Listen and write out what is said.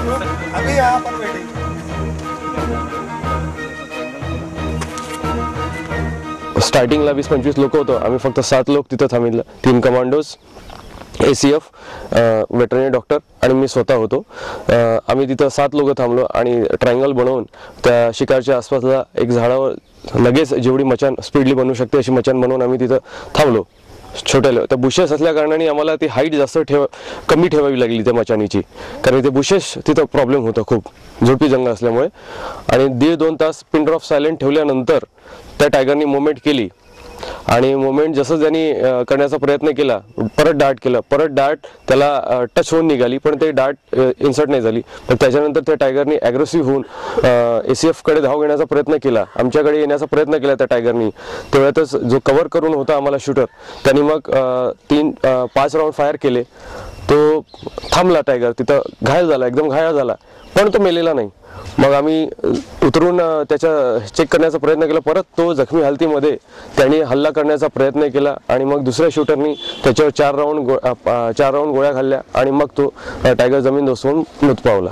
अभी यहाँ पर बैठे। स्टार्टिंगला वीस पंचवीस लोक होतो. आम्ही फक्त सात लोक तिथं थांबितलं. तीन commandos A C F veterinary doctor आणि मी स्वतः होतो. आम्ही तिथं सात लोक थांबलो आणि ट्रायंगल बनवून त्या शिकारच्या आसपासला एक झाडावर लगेच जेवढी मचान स्पीडली बनवू शकते अशी मचान बनवून आम्ही तिथं थांबलो. छोट्या त्या बुशेस असल्या कारणाने आम्हाला ती हाईट जास्त ठेव कमी ठेवावी लागली त्या मचानीची कारण ते बुशेस तिथं प्रॉब्लेम होता खूप. झोडपी जंगल असल्यामुळे. आणि दीड दोन तास पिन ड्रॉप सायलेंट ठेवल्यानंतर त्या टायगरनी मुवमेंट केली. आणि मुवमेंट जसं त्यांनी करण्याचा प्रयत्न केला परत डार्ट केलं परत डार्ट त्याला टच होऊन निघाली पण ते डार्ट इन्सर्ट नाही झाली. पण त्याच्यानंतर त्या टायगरनी ॲग्रेसिव्ह होऊन ए सी एफकडे धाव घेण्याचा प्रयत्न केला आमच्याकडे येण्याचा प्रयत्न केला त्या टायगरनी तेवढ्यातच जो कव्हर करून होता आम्हाला शूटर त्यांनी मग तीन पाच राऊंड फायर केले. तो थांबला टायगर तिथं घायल झाला एकदम घायल झाला पण तो मेलेला नाही. मग आम्ही उतरून त्याच्या चेक करण्याचा प्रयत्न केला. परत तो जखमी हालतीमध्ये त्यांनी हल्ला करण्याचा प्रयत्न केला आणि मग दुसऱ्या शूटरनी त्याच्यावर चार राऊंड गो चार राऊंड गोळ्या घालल्या आणि मग तो टायगर जमीन दोसवून मृत पावला.